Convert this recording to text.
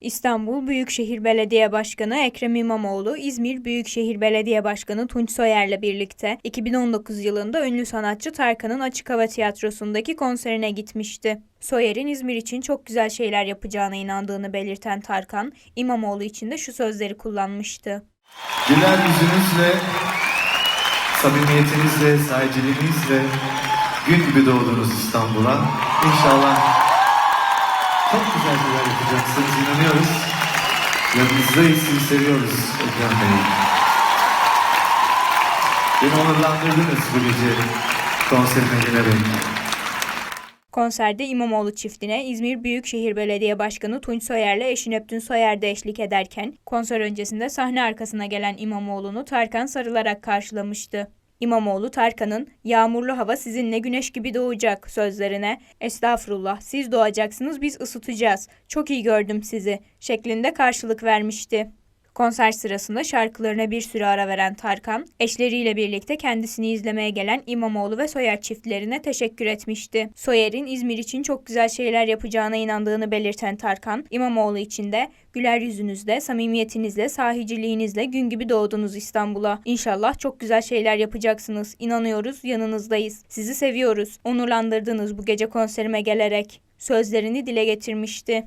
İstanbul Büyükşehir Belediye Başkanı Ekrem İmamoğlu, İzmir Büyükşehir Belediye Başkanı Tunç Soyer'le birlikte 2019 yılında ünlü sanatçı Tarkan'ın Açık Hava Tiyatrosu'ndaki konserine gitmişti. Soyer'in İzmir için çok güzel şeyler yapacağına inandığını belirten Tarkan, İmamoğlu için de şu sözleri kullanmıştı. Güler yüzünüzle, samimiyetinizle, sahiciliğinizle gün gibi doğdunuz İstanbul'a. İnşallah çok güzel şeyler yapacaksınız, inanıyoruz. Yanınızdayız, sizi seviyoruz Ekrem Bey. Beni onurlandırdınız bu gece konserime gelerek. Konserde İmamoğlu çiftine İzmir Büyükşehir Belediye Başkanı Tunç Soyer'le eşi Neptün Soyer de eşlik ederken konser öncesinde sahne arkasına gelen İmamoğlu'nu Tarkan sarılarak karşılamıştı. İmamoğlu Tarkan'ın "Yağmurlu hava sizinle güneş gibi doğacak" sözlerine "Estağfurullah siz doğacaksınız biz ısıtacağız. Çok iyi gördüm sizi" şeklinde karşılık vermişti. Konser sırasında şarkılarına bir süre ara veren Tarkan, eşleriyle birlikte kendisini izlemeye gelen İmamoğlu ve Soyer çiftlerine teşekkür etmişti. Soyer'in İzmir için çok güzel şeyler yapacağına inandığını belirten Tarkan, İmamoğlu için de güler yüzünüzle, samimiyetinizle, sahiciliğinizle gün gibi doğdunuz İstanbul'a. İnşallah çok güzel şeyler yapacaksınız. İnanıyoruz, yanınızdayız. Sizi seviyoruz. Onurlandırdınız bu gece konserime gelerek. Sözlerini dile getirmişti.